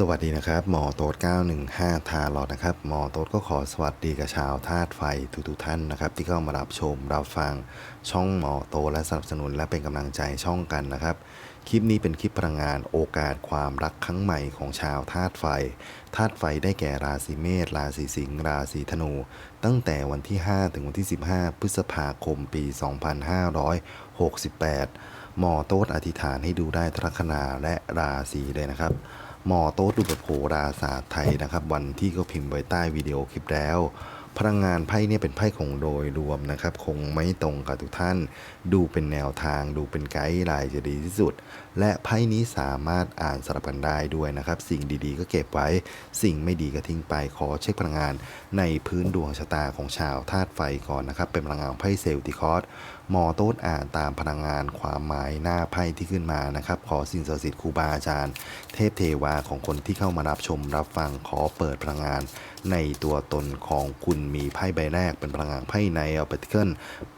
สวัสดีนะครับ หมอโต๊ด915 ทาลอดนะครับ หมอโต๊ดก็ขอสวัสดีกับชาวธาตุไฟทุกๆท่านนะครับ ที่เข้ามารับชมรับฟังช่องหมอโตดและสนับสนุนและเป็นกำลังใจช่องกันนะครับ คลิปนี้เป็นคลิปพลังงานโอกาสความรักครั้งใหม่ของชาวธาตุไฟธาตุไฟได้แก่ราศีเมษราศีสิงห์ราศีธนู ตั้งแต่วันที่ 5 ถึงวันที่ 15 พฤษภาคมปี 2568 หมอโต๊ดอธิษฐานให้ดูได้ทลัคนาและราศีเลยนะครับ หมอโต๊ดดูแบบโหราศาสตร์ไทยนะครับ วันที่ก็พิมพ์ไว้ใต้วิดีโอคลิปแล้ว พลังงานไพ่เนี่ยเป็นไพ่ของโดยรวมนะครับ คงไม่ตรงกับทุกท่าน ดูเป็นแนวทาง ดูเป็นไกด์ไลน์จะดีที่สุด และไพ่นี้สามารถอ่านสลับกันได้ด้วยนะครับ สิ่งดีๆ ก็เก็บไว้ สิ่งไม่ดีก็ทิ้งไป ขอเช็คพลังงานในพื้นดวงชะตาของชาวธาตุไฟก่อนนะครับ เป็นพลังงานไพ่เซลติคอส หมอโต๊ดอ่านตามพลังงานความหมายหน้าไพ่ที่ขึ้นมานะครับ ขอสิ่งศักดิ์สิทธิ์ครูบาอาจารย์ เทพเทวาของคนที่เข้ามารับชมรับฟังขอเปิดพลังงาน ในตัวตนของคุณมีไพ่ใบแรกเป็นพลังงานไพ่ในอัลเปติเคิล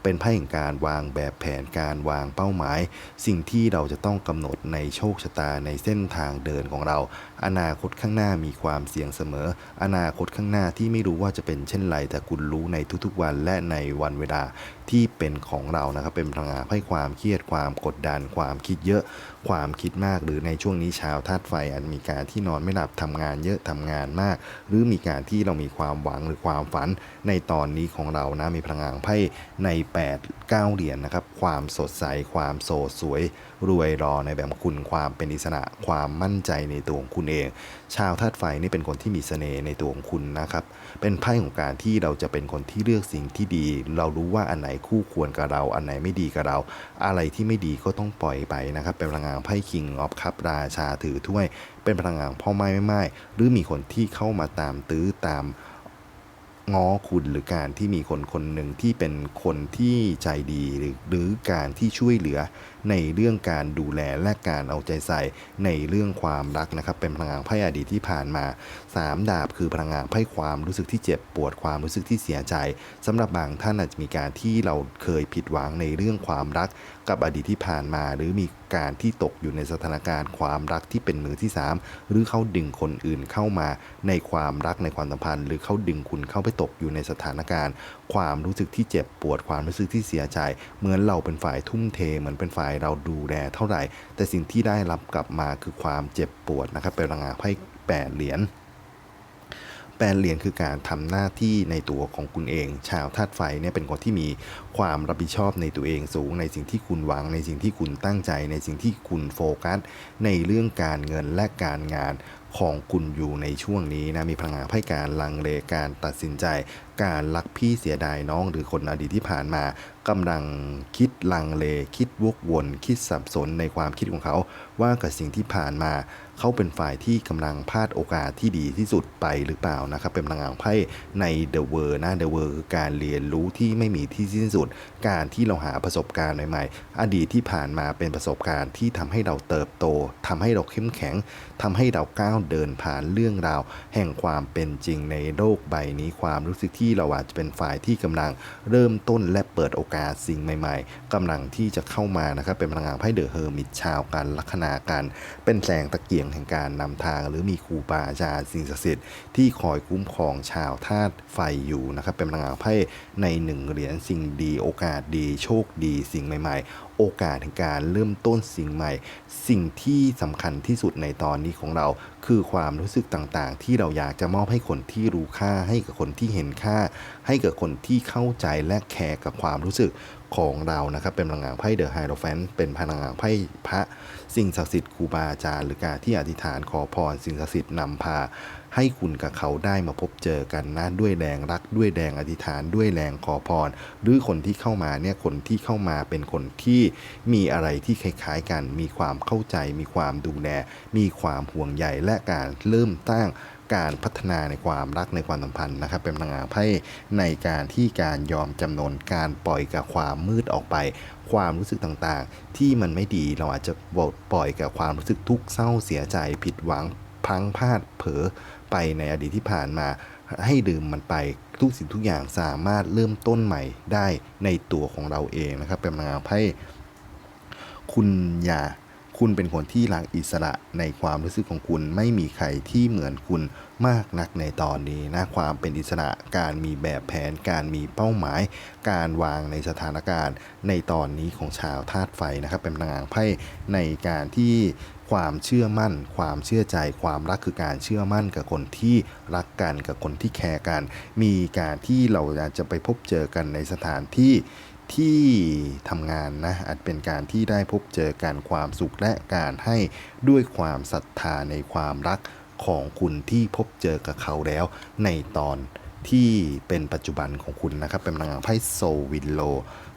เป็นไพ่แห่งการวางแบบแผนการวางเป้าหมาย สิ่งที่เราจะต้องกำหนดในโชคชะตาในเส้นทางเดินของเรา อนาคตข้างหน้ามีความเสี่ยงเสมอ อนาคตข้างหน้าที่ไม่รู้ว่าจะเป็นเช่นไร แต่คุณรู้ในทุกๆวันและในวันเวลาที่เป็นของเรานะครับ เป็นพลังงานให้ความเครียดความกดดัน ความคิดเยอะ ความคิดมากหรือในช่วงนี้ชาวธาตุไฟอาจมีการที่นอนไม่หลับทำงานเยอะทำงานมาก หรือมีการที่เรามีความหวังหรือความฝันในตอนนี้ของเรานะมีพลังงานไพ่ใน 8 9 เหรียญนนะครับ ความสดใสความโสดสวย รวยรอในแบบคุณความเป็นอิสระความมั่นใจในตัวของคุณเอง ชาวธาตุไฟนี่เป็นคนที่มีเสน่ห์ในตัวของคุณนะครับ เป็นไพ่ของการที่เราจะเป็นคนที่เลือกสิ่งที่ดี เรารู้ว่าอันไหนคู่ควรกับเรา อันไหนไม่ดีกับเรา อะไรที่ไม่ดีก็ต้องปล่อยไปนะครับ เป็นพลังงานไพ่คิงออฟคัพราชาถือถ้วย เป็นพลังงานพ่อไม้ไม่ไม้หรือมีคนที่เข้ามาตามตื้อตาม ง้อคุณหรือการที่มีคนคนหนึ่งที่เป็นคนที่ใจดีหรือหรือการที่ช่วยเหลือในเรื่องการดูแลและการเอาใจใส่ในเรื่องความรักนะครับ เป็นพลังงานไพ่อดีตที่ผ่านมาสามดาบคือพลังงานไพ่ความรู้สึกที่เจ็บปวดความรู้สึกที่เสียใจสำหรับ บางท่านอาจจะมีการที่เราเคยผิดหวังในเรื่องความรัก กับอดีตที่ผ่านมา หรือมีการที่ตกอยู่ในสถานการณ์ความรักที่เป็นมือที่สามหรือเขาดึงคนอื่นเข้ามาในความรักในความสัมพันธ์ หรือเขาดึงคุณเข้าไปตกอยู่ในสถานการณ์ ความรู้สึกที่เจ็บปวดความรู้สึกที่เสียใจ เหมือนเราเป็นฝ่ายทุ่มเท เหมือนเป็นฝ่ายเราดูแลเท่าไหร่ แต่สิ่งที่ได้รับกลับมาคือความเจ็บปวดนะครับเป็นพลังงาไพ่แปดเหรียญ แปดเหรียญคือการทำหน้าที่ในตัวของคุณเอง ชาวธาตุไฟเนี่ยเป็นคนที่มีความรับผิดชอบในตัวเองสูง ในสิ่งที่คุณหวัง ในสิ่งที่คุณตั้งใจ ในสิ่งที่คุณโฟกัส ในเรื่องการเงินและการงานของคุณอยู่ในช่วงนี้นะมีพลังงานให้การลังเลการตัดสินใจ การรักพี่เสียดายน้องหรือคนอดีตที่ผ่านมากำลังคิดลังเล คิดวกวน คิดสับสนในความคิดของเขา ว่ากับสิ่งที่ผ่านมา เขาเป็นฝ่ายที่กำลังพลาดโอกาสที่ดีที่สุดไปหรือเปล่านะครับ เป็นพลังงานไพ่ใน The World นะ The World คือการเรียนรู้ที่ไม่มีที่สิ้นสุด การที่เราหาประสบการณ์ใหม่ๆ อดีตที่ผ่านมาเป็นประสบการณ์ที่ทำให้เราเติบโตทำให้เราเข้มแข็งทำให้เราก้าวเดินผ่านเรื่องราว แห่งความเป็นจริงในโลกใบนี้ความรู้สึกที่เราอาจจะเป็นฝ่ายที่กำลังเริ่มต้นและเปิดโอกาสสิ่งใหม่ ๆกำลังที่จะเข้ามานะครับเป็นพลังงานไพ่เดอะเฮอร์มิตชาวกันลัคนากัน เป็นแสงตะเกียงแห่งการนำทาง หรือมีครูบาอาจารย์สิ่งศักดิ์สิทธิ์ที่คอยคุ้มครองชาวธาตุไฟอยู่นะครับเป็นพลังงานไพ่ในหนึ่งเหรียญสิ่งดีโอกาสดี โชคดีสิ่งใหม่ ๆ โอกาสในการเริ่มต้นสิ่งใหม่ สิ่งที่สำคัญที่สุดในตอนนี้ของเรา คือความรู้สึกต่างๆ ที่เราอยากจะมอบให้คนที่รู้ค่า ให้กับคนที่เห็นค่า ให้กับคนที่เข้าใจและแคร์กับความรู้สึก ของเรานะครับ เป็นพลังงานไพ่เดอะไฮโรแฟนเป็นพลังงานไพ่พระสิ่งศักดิ์สิทธิ์ครูบาอาจารย์หรือการที่อธิษฐานขอพรสิ่งศักดิ์สิทธิ์นำพา ให้คุณกับเขาได้มาพบเจอกันนะด้วยแรงรัก ด้วยแรงอธิษฐานด้วยแรงขอพร หรือคนที่เข้ามาเนี่ยคนที่เข้ามาเป็นคนที่มีอะไรที่คล้ายๆกัน มีความเข้าใจ มีความดูแลมีความห่วงใยและการเริ่มตั้ง การพัฒนาในความรักในความสัมพันธ์นะครับ เป็นพลังงานไพ่ในการที่การยอมจำนนการปล่อยกับความมืดออกไป ความรู้สึกต่างๆ ที่มันไม่ดีเราอาจจะปล่อยกับความรู้สึกทุกข์เศร้าเสียใจผิดหวังพังพลาดเผลอไปในอดีตที่ผ่านมาให้ดื่มมันไปทุกสิ่งทุกอย่างสามารถเริ่มต้นใหม่ได้ในตัวของเราเองนะครับ เป็นพลังงานไพ่คุณอย่า คุณเป็นคนที่รักอิสระในความรู้สึกของคุณไม่มีใครที่เหมือนคุณมากนักในตอนนี้นะความเป็นอิสระการมีแบบแผน การมีเป้าหมาย การวางในสถานการณ์ ในตอนนี้ของชาวธาตุไฟนะครับเป็นพลังงานไพ่ในการที่ความเชื่อมั่น ความเชื่อใจ ความรักคือการเชื่อมั่นกับคนที่รักกันกับคนที่แคร์กัน มีการที่เราจะไปพบเจอกันในสถานที่ ที่ทำงานนะอาจเป็นการที่ได้พบเจอกันความสุขและการให้ด้วยความศรัทธาในความรักของคุณที่พบเจอกับเขาแล้ว ในตอนที่เป็นปัจจุบันของคุณนะครับ เป็นพลังงานไพ่โซวินโล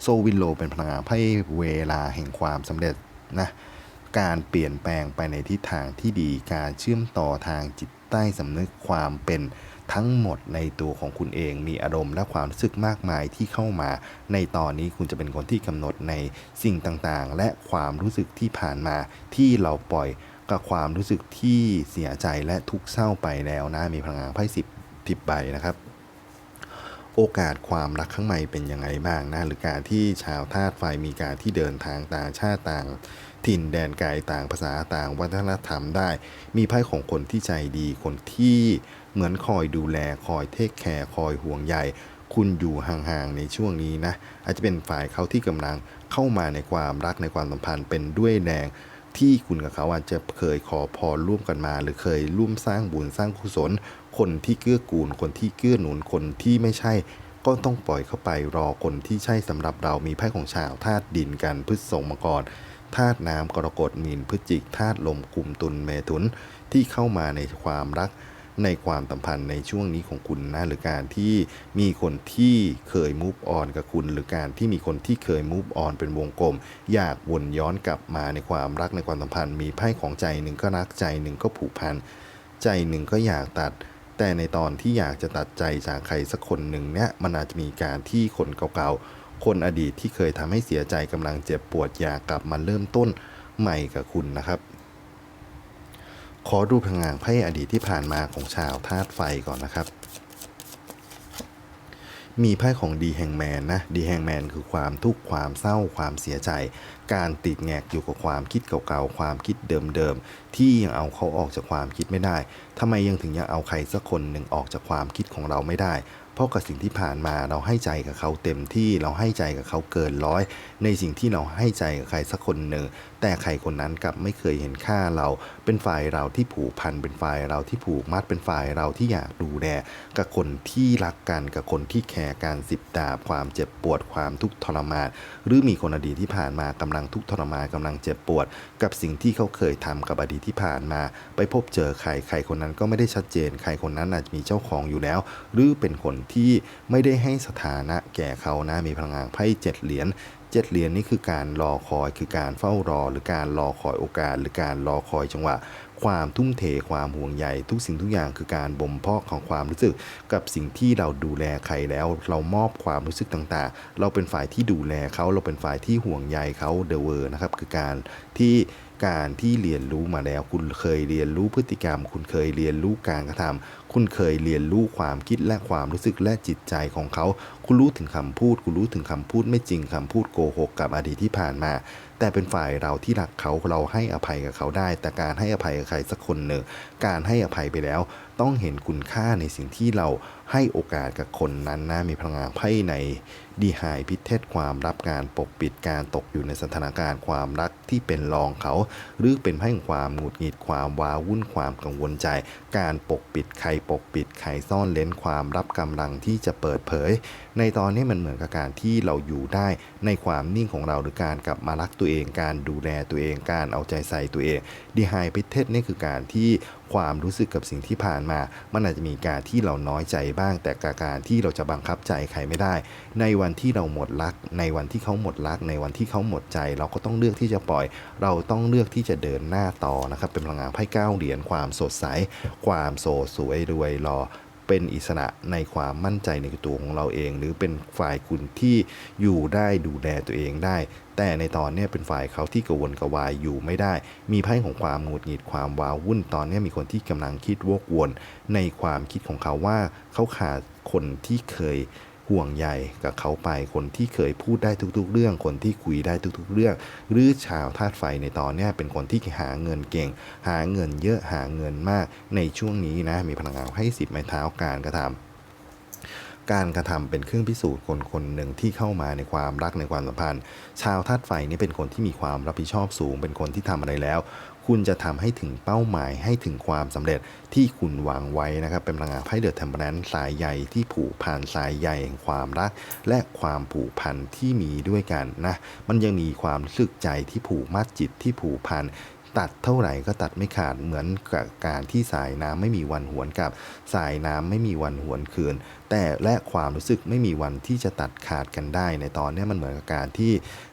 โซวินโลเป็นพลังงานไพ่เวลาแห่งความสำเร็จนะการเปลี่ยนแปลงไปในทิศทางที่ดีการเชื่อมต่อทางจิตใต้สำนึกความเป็นทั้งหมดในตัวของคุณเองมีอารมณ์และความรู้สึกมากมายที่เข้ามา ในตอนนี้คุณจะเป็นคนที่กำหนดในสิ่งต่างๆ และความรู้สึกที่ผ่านมาที่เราปล่อยกับความรู้สึกที่เสียใจและทุกเศร้าไปแล้วนะมีพลังงานไพ่สิบทิบใบนะครับ โอกาสความรักข้างในเป็นยังไงบ้างนะหรือการที่ชาวธาตุไฟมีการที่เดินทางต่างชาติต่าง ถิ่นแดนไกลต่างภาษาต่างวัฒนธรรมได้ มีไพ่ของคนที่ใจดีคนที่เหมือนคอยดูแลคอยเทคแคร์คอยห่วงใยคุณอยู่ห่างๆในช่วงนี้นะอาจจะเป็นฝ่ายเขาที่กำลังเข้ามาในความรักในความสัมพันธ์เป็นด้วยแรงที่คุณกับเขาอาจจะเคยขอพรร่วมกันมา หรือเคยร่วมสร้างบุญสร้างกุศล คนที่เกื้อกูลคนที่เกื้อหนุนคนที่ไม่ใช่ ก็ต้องปล่อยเข้าไปรอคนที่ใช่สำหรับเรามีไพ่ของชาวธาตุดินกันพฤษภมังกร ธาตุน้ำกรกฎมีนพฤศจิกธาตุลมกลุ่มตุลเมถุนที่เข้ามาในความรักในความสัมพันธ์ในช่วงนี้ของคุณนะหรือการที่มีคนที่เคยมูฟออนกับคุณ หรือการที่มีคนที่เคยมูฟออนเป็นวงกลม อยากวนย้อนกลับมาในความรักในความสัมพันธ์ มีไพ่ของใจหนึ่งก็รักใจหนึ่งก็ผูกพันใจหนึ่งก็อยากตัด แต่ในตอนที่อยากจะตัดใจจากใครสักคนหนึ่งเนี่ยมันอาจจะมีการที่คนเก่าๆ คนอดีตที่เคยทำให้เสียใจกำลังเจ็บปวดอยากกลับมาเริ่มต้นใหม่กับคุณนะครับ ขอดูพลังงานไพ่อดีตที่ผ่านมาของชาวธาตุไฟก่อนนะครับ มีไพ่ของดีแฮงแมนนะดีแฮงแมนคือความทุกข์ความเศร้าความเสียใจ การติดแงกอยู่กับความคิดเก่าๆความคิดเดิมๆที่ยังเอาเขาออกจากความคิดไม่ได้ทำไมยังถึงยังเอาใครสักคนหนึ่งออกจากความคิดของเราไม่ได้ เพราะกับสิ่งที่ผ่านมาเราให้ใจกับเขาเต็มที่เราให้ใจกับเขาเกินร้อย ในสิ่งที่เราให้ใจกับใครสักคนหนึ่งแต่ใครคนนั้นกลับไม่เคยเห็นค่าเรา เป็นฝ่ายเราที่ผูกพันเป็นฝ่ายเราที่ผูกมัดเป็นฝ่ายเราที่อยากดูแลกับคนที่รักกันกับคนที่แคร์การสิบดาบความเจ็บปวดความทุกข์ทรมาน หรือมีคนอดีตที่ผ่านมากำลังทุกข์ทรมานกำลังเจ็บปวด กับสิ่งที่เขาเคยทำกับอดีตที่ผ่านมา ไปพบเจอใครใครคนนั้นก็ไม่ได้ชัดเจน ใครคนนั้นอาจจะมีเจ้าของอยู่แล้ว หรือเป็นคนที่ไม่ได้ให้สถานะแก่เขานะมีพลังงานไพ่เจ็ดเหรียญเจ็ดเหรียญนี่คือการรอคอยคือการเฝ้ารอ หรือการรอคอยโอกาส หรือการรอคอยจังหวะ ความทุ่มเทความห่วงใยทุกสิ่งทุกอย่างคือการบ่มเพาะของความรู้สึก กับสิ่งที่เราดูแลใครแล้ว เรามอบความรู้สึกต่างๆ เราเป็นฝ่ายที่ดูแลเขาเราเป็นฝ่ายที่ห่วงใยเขาเดเวอร์นะครับคือการที่การที่เรียนรู้มาแล้ว คุณเคยเรียนรู้พฤติกรรม คุณเคยเรียนรู้การกระทำคุณเคยเรียนรู้ความคิดและความรู้สึกและจิตใจของเขา คุณรู้ถึงคำพูด คุณรู้ถึงคำพูดไม่จริงคำพูดโกหกกับอดีตที่ผ่านมา แต่เป็นฝ่ายเราที่รักเขาเราให้อภัยกับเขาได้ แต่การให้อภัยกับใครสักคนหนึ่งการให้อภัยไปแล้ว ต้องเห็นคุณค่าในสิ่งที่เรา ให้โอกาสกับคนนั้นนะมีพลังงานไพ่ในดีหายพิเทศความรับการปกปิดการตกอยู่ในสถานการณ์ความรักที่เป็นรองเขา หรือเป็นไพ่แห่งความหงุดหงิดความว้าวุ่นความกังวลใจ การปกปิดใครปกปิดใครซ่อนเล้นความรับกำลังที่จะเปิดเผย ในตอนนี้มันเหมือนกับการที่เราอยู่ได้ในความนิ่งของเราหรือการกลับมารักตัวเอง การดูแลตัวเองการเอาใจใส่ตัวเองดีไฮพิเทศนี่คือการที่ความรู้สึกกับสิ่งที่ผ่านมา มันอาจจะมีการที่เราน้อยใจบ้างแต่การที่เราจะบังคับใจใครไม่ได้ ในวันที่เราหมดรัก ในวันที่เขาหมดรัก ในวันที่เขาหมดใจ เราก็ต้องเลือกที่จะปล่อย เราต้องเลือกที่จะเดินหน้าต่อนะครับ เป็นพลังงานไพ่เก้าเหรียญความสดใส ความโสดสวยรวยรอเป็นอิสระในความมั่นใจในตัวของเราเอง หรือเป็นฝ่ายคุณที่อยู่ได้ดูแลตัวเองได้ แต่ในตอนนี้เป็นฝ่ายเขาที่กระวนกระวายอยู่ไม่ได้ มีไพ่ของความหงุดหงิดความว้าวุ่นตอนนี้มีคนที่กำลังคิดวกวนในความคิดของเขาว่าเขาขาดคนที่เคยห่วงใยกับเขาไปคนที่เคยพูดได้ทุกๆ เรื่อง คนที่คุยได้ทุกๆ เรื่อง หรือชาวธาตุไฟในตอนนี้เป็นคนที่หาเงินเก่ง หาเงินเยอะหาเงินมากในช่วงนี้นะมีพลังงานให้สิบไม้เท้าการกระทำ การกระทำเป็นเครื่องพิสูจน์คนคนหนึ่งที่เข้ามาในความรักในความสัมพันธ์ ชาวธาตุไฟนี่เป็นคนที่มีความรับผิดชอบสูง เป็นคนที่ทำอะไรแล้ว คุณจะทำให้ถึงเป้าหมายให้ถึงความสำเร็จที่คุณวางไว้นะครับ เป็นพลังงานไพ่เดอะเทมเปอร์นสายใยที่ผูกพันสายใยแห่งความรัก และความผูกพันที่มีด้วยกันนะมันยังมีความรู้สึกใจที่ผูกมัดจิตที่ผูกพัน ตัดเท่าไหร่ก็ตัดไม่ขาดเหมือนกับการที่สายน้ำไม่มีวันหวนกลับ สายน้ำไม่มีวันหวนคืน แต่และความรู้สึกไม่มีวันที่จะตัดขาดกันได้ ในตอนนี้มันเหมือนกับการที่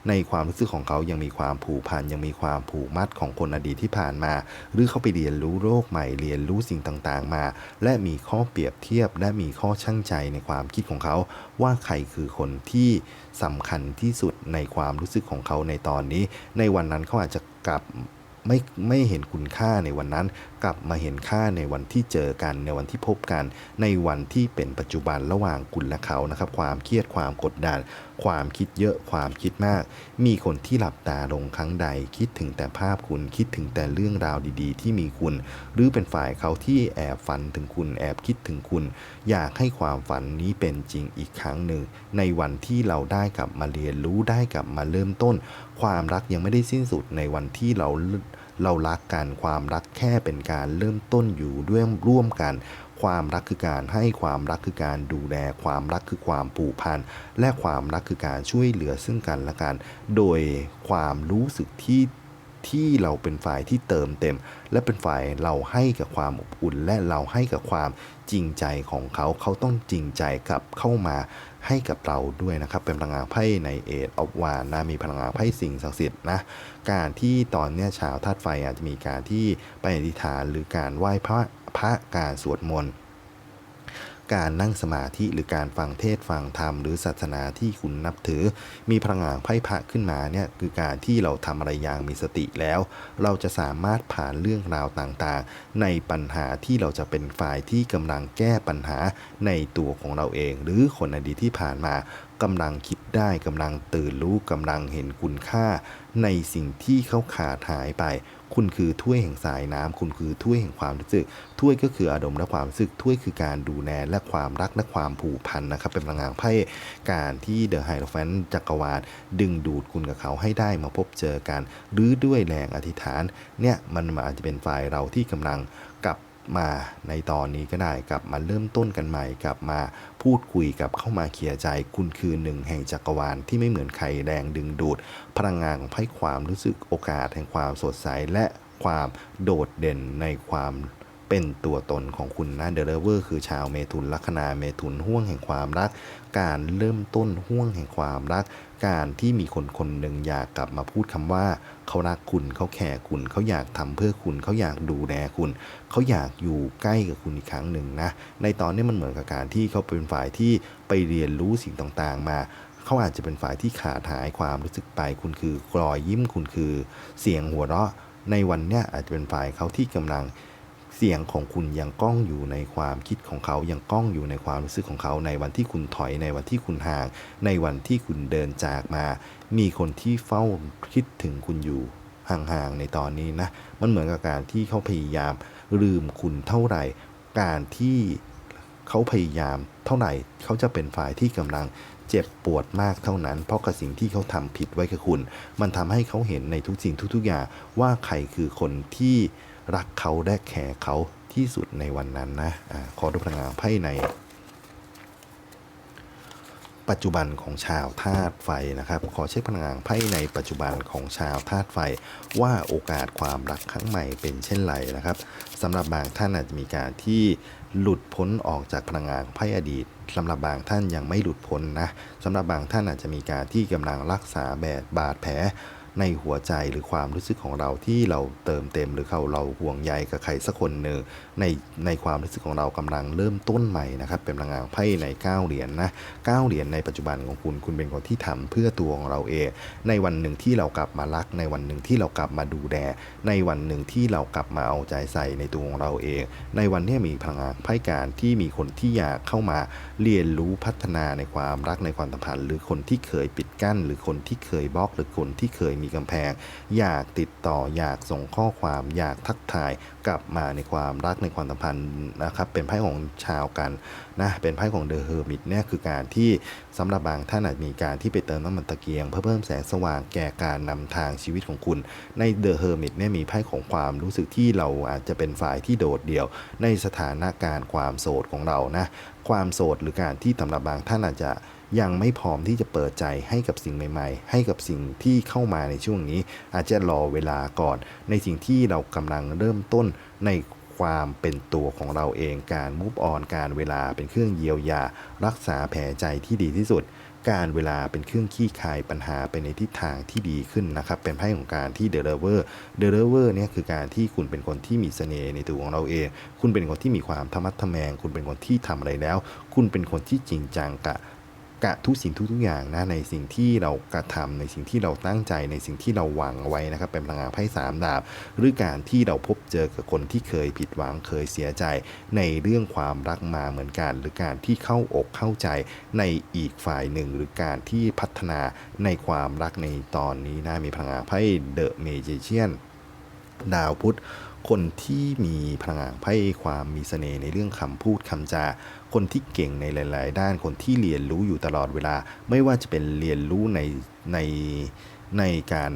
ในความรู้สึกของเขายังมีความผูกพันยังมีความผูกมัดของคนอดีตที่ผ่านมา หรือเขาไปเรียนรู้โลกใหม่เรียนรู้สิ่งต่างๆมา และมีข้อเปรียบเทียบ และมีข้อชั่งใจในความคิดของเขา ว่าใครคือคนที่สำคัญที่สุดในความรู้สึกของเขาในตอนนี้ ในวันนั้นเขาอาจจะกลับ ไม่ไม่เห็นคุณค่าในวันนั้น กลับมาเห็นค่าในวันที่เจอกันในวันที่พบกัน ในวันที่เป็นปัจจุบันระหว่างคุณและเขานะครับ ความเครียดความกดดัน ความคิดเยอะความคิดมาก มีคนที่หลับตาลงครั้งใด คิดถึงแต่ภาพคุณคิดถึงแต่เรื่องราวดีๆ ที่มีคุณ หรือเป็นฝ่ายเขาที่แอบฝันถึงคุณแอบคิดถึงคุณ อยากให้ความฝันนี้เป็นจริงอีกครั้งหนึ่ง ในวันที่เราได้กลับมาเรียนรู้ได้กลับมาเริ่มต้น ความรักยังไม่ได้สิ้นสุดในวันที่เรา เรารักกันความรักแค่เป็นการเริ่มต้นอยู่ด้วยร่วมกัน ความรักคือการให้ความรักคือการดูแลความรักคือความผูกพันและความรักคือการช่วยเหลือซึ่งกันและกัน โดยความรู้สึกที่ที่เราเป็นฝ่ายที่เติมเต็ม และเป็นฝ่ายเราให้กับความอบอุ่น และเราให้กับความจริงใจของเขาเขาต้องจริงใจกลับเข้ามา ให้กับเราด้วยนะครับ เป็นพลังงานไพ่ในเอทออฟวานนะมีพลังงานไพ่สิ่งศักดิ์สิทธิ์นะการที่ตอนเนี้ยชาวธาตุไฟอาจจะมีการที่ไปอธิษฐานหรือการไหว้พระพระการสวดมนต์ การนั่งสมาธิหรือการฟังเทศฟังธรรมหรือศาสนาที่คุณนับถือ มีพลังงานไพ่พระขึ้นมาเนี่ยคือการที่เราทำอะไรอย่างมีสติแล้ว เราจะสามารถผ่านเรื่องราวต่างๆ ในปัญหาที่เราจะเป็นฝ่ายที่กำลังแก้ปัญหาในตัวของเราเอง หรือคนอดีตที่ผ่านมากำลังคิดได้กำลังตื่นรู้กำลังเห็นคุณค่า ในสิ่งที่เขาขาดหายไป คุณคือถ้วยแห่งสายน้ำคุณคือถ้วยแห่งความรู้สึกถ้วยก็คืออารมณ์และความรู้สึกถ้วยคือการดูแลและความรักและความผูกพันนะครับ เป็นพลังงานไพ่การที่เดอะไฮโลแฟนจักรวาลดึงดูดคุณกับเขาให้ได้มาพบเจอกัน หรือด้วยแรงอธิษฐานเนี่ยมันอาจจะเป็นฝ่ายเราที่กำลังกับ มาในตอนนี้ก็ได้กลับมาเริ่มต้นกันใหม่ กลับมาพูดคุยกับเข้ามาเคลียร์ใจ คุณคือหนึ่งแห่งจักรวาลที่ไม่เหมือนใครแรงดึงดูด พลังงานของไพ่ความรู้สึกโอกาสแห่งความสดใสและความโดดเด่นในความเป็นตัวตนของคุณนะเดลเวอร์คือชาวเมถุนลัคนาเมถุนห่วงแห่งความรัก การเริ่มต้นห่วงแห่งความรัก การที่มีคนคนหนึ่งอยากกลับมาพูดคำว่าเขารักคุณเขาแคร์คุณเขาอยากทำเพื่อคุณเขาอยากดูแลคุณ เขาอยากอยู่ใกล้กับคุณอีกครั้งหนึ่งนะในตอนนี้มันเหมือนกับการที่เขาเป็นฝ่ายที่ไปเรียนรู้สิ่งต่างๆ มาเขาอาจจะเป็นฝ่ายที่ขาดหายความรู้สึกไป คุณคือรอยยิ้มคุณคือเสียงหัวเราะ ในวันเนี้ยอาจจะเป็นฝ่ายเขาที่กำลัง เสียงของคุณยังก้องอยู่ในความคิดของเขา ยังก้องอยู่ในความรู้สึกของเขา ในวันที่คุณถอยในวันที่คุณห่าง ในวันที่คุณเดินจากมา มีคนที่เฝ้าคิดถึงคุณอยู่ห่างๆในตอนนี้นะ มันเหมือนกับการที่เขาพยายามลืมคุณเท่าไหร่ การที่เขาพยายามเท่าไหร่ เขาจะเป็นฝ่ายที่กำลังเจ็บปวดมากเท่านั้น เพราะกับสิ่งที่เขาทำผิดไว้กับคุณ มันทำให้เขาเห็นในทุกสิ่งทุกๆอย่างว่าใครคือคนที่ รักเขาและแคร์เขาที่สุดในวันนั้นนะอขอดูพลังงานไพ่ใน ปัจจุบันของชาวธาตุไฟนะครับ ขอเช็คพลังงานไพ่ในปัจจุบันของชาวธาตุไฟ ว่าโอกาสความรักครั้งใหม่เป็นเช่นไรนะครับสำหรับบางท่านอาจจะมีการที่หลุดพ้นออกจากพลังงานไพ่อดีตสำหรับบางท่านยังไม่หลุดพ้นนะสำหรับบางท่านอาจจะมีการที่กำลังรักษาแบบบาดแผล ในหัวใจหรือความรู้สึกของเราที่เราเติมเต็มหรือเขาเราห่วงใยกับใครสักคนหนึ่งในในความรู้สึกของเรากำลังเริ่มต้นใหม่นะครับเป็นพลังงานไพ่ในเก้าเหรียญนะเก้าเหรียญในปัจจุบันของคุณคุณเป็นคนที่ทำเพื่อตัวของเราเอง ในวันหนึ่งที่เรากลับมารัก ในวันหนึ่งที่เรากลับมาดูแลในวันหนึ่งที่เรากลับมาเอาใจใส่ในตัวของเราเอง ในวันนี้มีพลังงานไพ่การที่มีคนที่อยากเข้ามาเรียนรู้พัฒนาในความรักในความสัมพันธ์ หรือคนที่เคยปิดกั้น หรือคนที่เคยบล็อก หรือคนที่เคยมีกำแพง อยากติดต่ออยากส่งข้อความอยากทักทายกลับมาในความรักในความสัมพันธ์นะครับเป็นไพ่ของชาวกันนะเป็นไพ่ของเดอะเฮอร์มิตเนี่ยคือการที่สำหรับบางท่านอาจมีการที่ไปเติมน้ำมันตะเกียง เพื่อเพิ่มแสงสว่างแก่การนำทางชีวิตของคุณ ในเดอะเฮอร์มิตเนี่ยมีไพ่ของความรู้สึกที่เราอาจจะเป็นฝ่ายที่โดดเดี่ยว ในสถานการณ์ความโสดของเรานะความโสดหรือการที่สำหรับบางท่านอาจจะ ยังไม่พร้อมที่จะเปิดใจให้กับสิ่งใหม่ ๆ ให้กับสิ่งที่เข้ามาในช่วงนี้ อาจจะรอเวลาก่อน ในสิ่งที่เรากำลังเริ่มต้นในความเป็นตัวของเราเองการมูฟออนการเวลาเป็นเครื่องเยียวยา รักษาแผลใจที่ดีที่สุด การเวลาเป็นเครื่องขี้คายปัญหาไปในทิศทางที่ดีขึ้นนะครับ เป็นไพ่ของการที่เดอะเลเวอร์เดอะเลเวอร์เนี่ยคือการที่คุณเป็นคนที่มีเสน่ห์ในตัวของเราเอง คุณเป็นคนที่มีความธรรมัดทะแมง คุณเป็นคนที่ทำอะไรแล้ว คุณเป็นคนที่จริงจังกะ กะทุกสิ่งทุกทุกอย่างนะในสิ่งที่เรากระทำในสิ่งที่เราตั้งใจในสิ่งที่เราหวังไว้นะครับ เป็นพลังงานไพ่สามดาบ หรือการที่เราพบเจอกับคนที่เคยผิดหวังเคยเสียใจ ในเรื่องความรักมาเหมือนกัน หรือการที่เข้าอกเข้าใจในอีกฝ่ายหนึ่ง หรือการที่พัฒนาในความรักในตอนนี้นะมีพลังงานไพ่เดอะเมจิเชียนดาวพุธ คนที่มีพลังงานไพ่ความมีเสน่ห์ในเรื่องคำพูดคำจา คนที่เก่งในหลาย ๆ ด้านคนที่เรียนรู้อยู่ตลอดเวลา ไม่ว่าจะเป็นเรียนรู้ในในในการ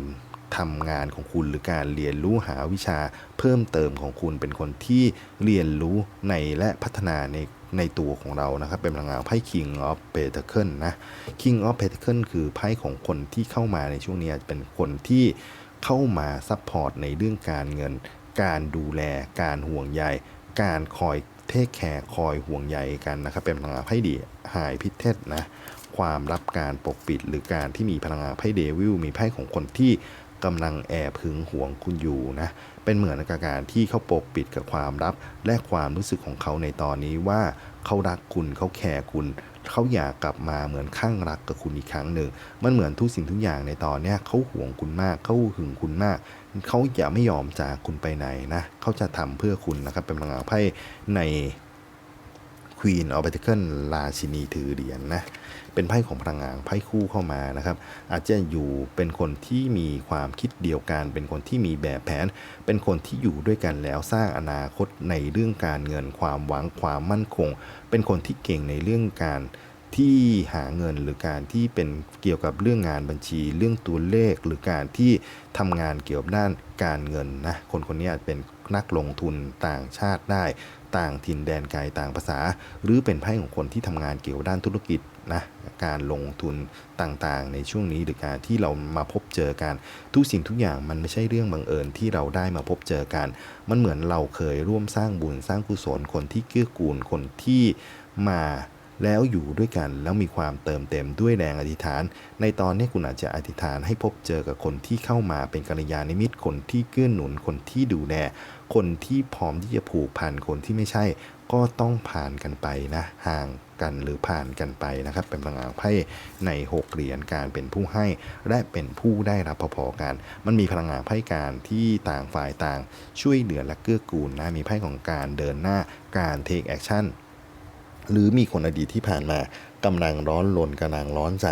ทำงานของคุณหรือการเรียนรู้หาวิชาเพิ่มเติมของคุณเป็นคนที่เรียนรู้ในและพัฒนาในในตัวของเรานะครับ เป็นพลังงานไพ่ King of Pentacle นะ King of Pentacle คือไพ่ของคนที่เข้ามาในช่วงนี้อาจจะเป็นคนที่เข้ามาซัพพอร์ตในเรื่องการเงิน การดูแลการห่วงใย การคอยเทคแคร์คอยห่วงใยกันนะครับ เป็นพลังงานไพ่ดีหายพิเทศนะความรับการปกปิดหรือการที่มีพลังงานไพ่เดวิลมีไพ่ของคนที่กำลังแอบหึงหวงคุณอยู่นะ เป็นเหมือนกับการที่เขาปกปิดกับความลับ และความรู้สึกของเขาในตอนนี้ว่าเขารักคุณเขาแคร์คุณ เขาอยากกลับมาเหมือนข้างรักกับคุณอีกครั้งหนึ่ง มันเหมือนทุกสิ่งทุกอย่างในตอนเนี้ยเขาห่วงคุณมากเขาหึงคุณมาก เขาจะไม่ยอมจากคุณไปไหนนะ เขาจะทำเพื่อคุณนะครับ เป็นพลังงานไพ่ใน Queen of Pentacles ราชินีถือเหรียญนะเป็นไพ่ของพลังงานไพ่คู่เข้ามานะครับ อาจจะอยู่เป็นคนที่มีความคิดเดียวกัน เป็นคนที่มีแบบแผน เป็นคนที่อยู่ด้วยกันแล้วสร้างอนาคตในเรื่องการเงินความหวังความมั่นคง เป็นคนที่เก่งในเรื่องการที่หาเงินหรือการที่เป็นเกี่ยวกับเรื่องงานบัญชี เรื่องตัวเลขหรือการที่ทำงานเกี่ยวกับด้านการเงินนะคนคนนี้อาจเป็นนักลงทุนต่างชาติได้ ต่างถิ่นแดนไกลต่างภาษา หรือเป็นไพ่ของคนที่ทำงานเกี่ยวด้านธุรกิจนะการลงทุนต่างๆ ในช่วงนี้หรือการที่เรามาพบเจอกันทุกสิ่งทุกอย่างมันไม่ใช่เรื่องบังเอิญที่เราได้มาพบเจอกัน มันเหมือนเราเคยร่วมสร้างบุญสร้างกุศลคนที่เกื้อกูลคนที่มา แล้วอยู่ด้วยกันแล้วมีความเติมเต็มด้วยแรงอธิษฐาน ในตอนนี้คุณอาจจะอธิษฐานให้พบเจอกับคนที่เข้ามาเป็นกัลยาณมิตรคนที่เกื้อหนุนคนที่ดูแลคนที่พร้อมที่จะผูกพันคนที่ไม่ใช่ ก็ต้องผ่านกันไปนะห่างกันหรือผ่านกันไปนะครับ เป็นพลังงานไพ่ใน 6 เหรียญการเป็นผู้ให้ และเป็นผู้ได้รับพอๆกัน มันมีพลังงานไพ่การที่ต่างฝ่ายต่าง ช่วยเหลือและเกื้อกูลนะมีไพ่ของการเดินหน้าการเทคแอคชั่น หรือมีคนอดีตที่ผ่านมากำลังร้อนรนกำลังร้อนใจ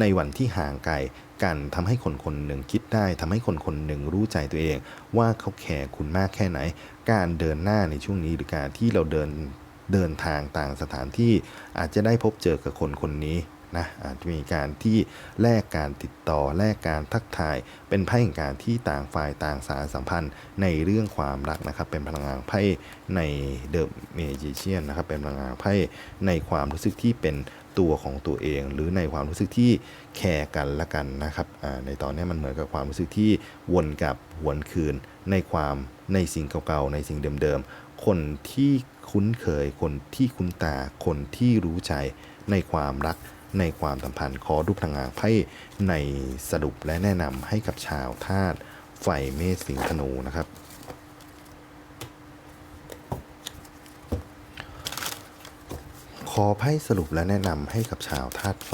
ในวันที่ห่างไกลกันทำให้คนคนหนึ่งคิดได้ทำให้คนคนหนึ่งรู้ใจตัวเอง ว่าเขาแคร์คุณมากแค่ไหน การเดินหน้าในช่วงนี้หรือการที่เราเดินเดินทางต่างสถานที่อาจจะได้พบเจอกับคนคนนี้ นะอาจจะมีการที่แลกการติดต่อแลกการทักทาย เป็นไพ่แห่งการที่ต่างฝ่ายต่างสารสัมพันธ์ในเรื่องความรักนะครับ เป็นพลังงานไพ่ในเดอะเมจิเชียนนะครับเป็นพลังงานไพ่ในความรู้สึกที่เป็นตัวของตัวเอง หรือในความรู้สึกที่แคร์กันละกันนะครับในตอนนี้มันเหมือนกับความรู้สึกที่วนกลับหวนคืนในความในสิ่งเก่าๆในสิ่งเดิมๆคนที่คุ้นเคยคนที่คุ้นตาคนที่รู้ใจในความรัก ในความสัมพันธ์ขอดูพลังงานไพ่ในสรุปและแนะนำให้กับชาวธาตุไฟเมษสิงธนูนะครับขอไพ่สรุปและแนะนำให้กับชาวธาตุไฟ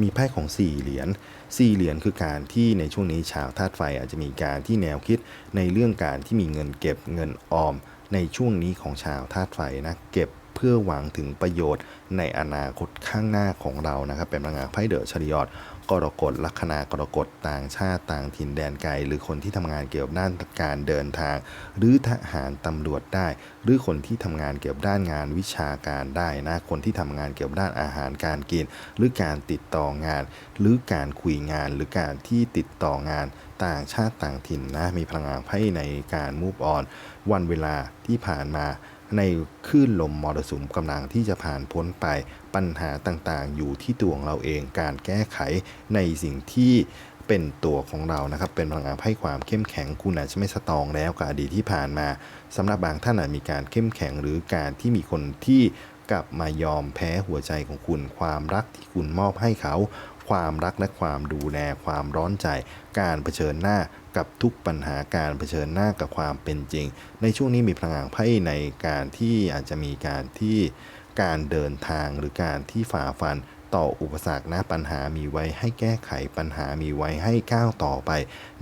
มีไพ่ของสี่เหรียญสี่เหรียญคือการที่ในช่วงนี้ชาวธาตุไฟอาจจะมีการที่แนวคิดในเรื่องการที่มีเงินเก็บเงินออม ในช่วงนี้ของชาวธาตุไฟนะเก็บ เพื่อหวังถึงประโยชน์ในอนาคตข้างหน้าของเรานะครับ เป็นพลังงานไพ่เดอะชริยอดกรกฎลัคนากรกฎต่างชาติต่างถิ่นแดนไกล หรือคนที่ทำงานเกี่ยวกับด้านการเดินทาง หรือทหารตำรวจได้ หรือคนที่ทำงานเกี่ยวกับด้านงานวิชาการได้นะคนที่ทำงานเกี่ยวกับด้านอาหารการกิน หรือการติดต่องาน หรือการคุยงานหรือการที่ติดต่องานต่างชาติต่างถิ่นนะมีพลังงานไพ่ในการมูฟออนวันเวลาที่ผ่านมา ในคลื่นลมมรสุมกำลังที่จะผ่านพ้นไปปัญหาต่างๆ อยู่ที่ตัวของเราเองการแก้ไขในสิ่งที่เป็นตัวของเรานะครับ เป็นพลังงานให้ความเข้มแข็งคุณอาจจะไม่สตองแล้วกับอดีตที่ผ่านมาสำหรับบางท่านอาจมีการเข้มแข็งหรือการที่มีคนที่กลับมายอมแพ้หัวใจของคุณความรักที่คุณมอบให้เขา ความรักและความดูแลความร้อนใจ การเผชิญหน้ากับทุกปัญหาการเผชิญหน้ากับความเป็นจริง ในช่วงนี้มีพลังงานไพ่ในการที่อาจจะมีการที่การเดินทางหรือการที่ฝ่าฟันต่ออุปสรรคนะปัญหามีไว้ให้แก้ไขปัญหามีไว้ให้ก้าวต่อไป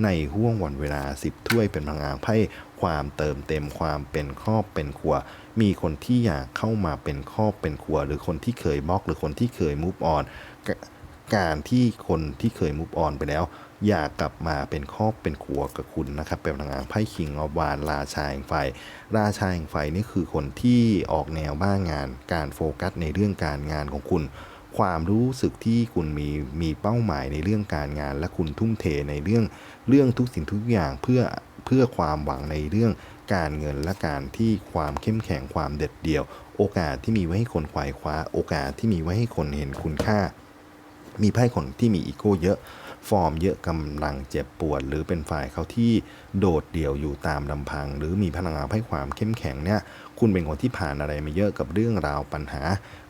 ในห่วงวันเวลา 10 ถ้วยเป็นพลังงานไพ่ความเติมเต็มความเป็นครอบเป็นครัว มีคนที่อยากเข้ามาเป็นครอบเป็นครัว หรือคนที่เคยบล็อกหรือคนที่เคยมูฟออน การที่คนที่เคยมูฟออนไปแล้ว อยากกลับมาเป็นครอบเป็นครัวกับคุณนะครับ เป็นพลังงานไพ่คิงอวานราชาแห่งไฟ ราชาแห่งไฟนี่คือคนที่ออกแนวบ้างงาน การโฟกัสในเรื่องการงานของคุณ ความรู้สึกที่คุณมีมีเป้าหมายในเรื่องการงาน และคุณทุ่มเทในเรื่องเรื่องทุกสิ่งทุกอย่างเพื่อเพื่อความหวังในเรื่องการเงินและการที่ความเข้มแข็งความเด็ดเดี่ยว โอกาสที่มีไว้ให้คนขวายคว้า โอกาสที่มีไว้ให้คนเห็นคุณค่า มีไพ่คนที่มีอีโก้เยอะ ฟอร์มเยอะกำลังเจ็บปวด หรือเป็นฝ่ายเขาที่โดดเดี่ยวอยู่ตามลำพัง หรือมีพลังงานให้ความเข้มแข็งเนี่ย คุณเป็นคนที่ผ่านอะไรมาเยอะกับเรื่องราวปัญหา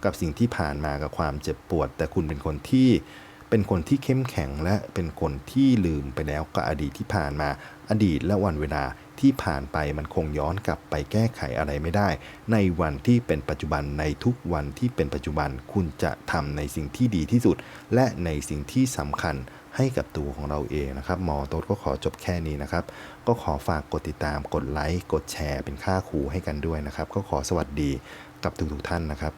กับสิ่งที่ผ่านมากับความเจ็บปวด แต่คุณเป็นคนที่เป็นคนที่เข้มแข็งและเป็นคนที่ลืมไปแล้วกับอดีตที่ผ่านมาอดีตและวันเวลา ที่ผ่านไปมันคงย้อนกลับไปแก้ไขอะไรไม่ได้ ในวันที่เป็นปัจจุบันในทุกวันที่เป็นปัจจุบันคุณจะทำในสิ่งที่ดีที่สุด และในสิ่งที่สำคัญให้กับตัวของเราเองนะครับหมอโต๊ดก็ขอจบแค่นี้นะครับ ก็ขอฝากกดติดตามกดไลค์กดแชร์เป็นค่าครูให้กันด้วยนะครับ ก็ขอสวัสดีกับทุกๆท่านนะครับ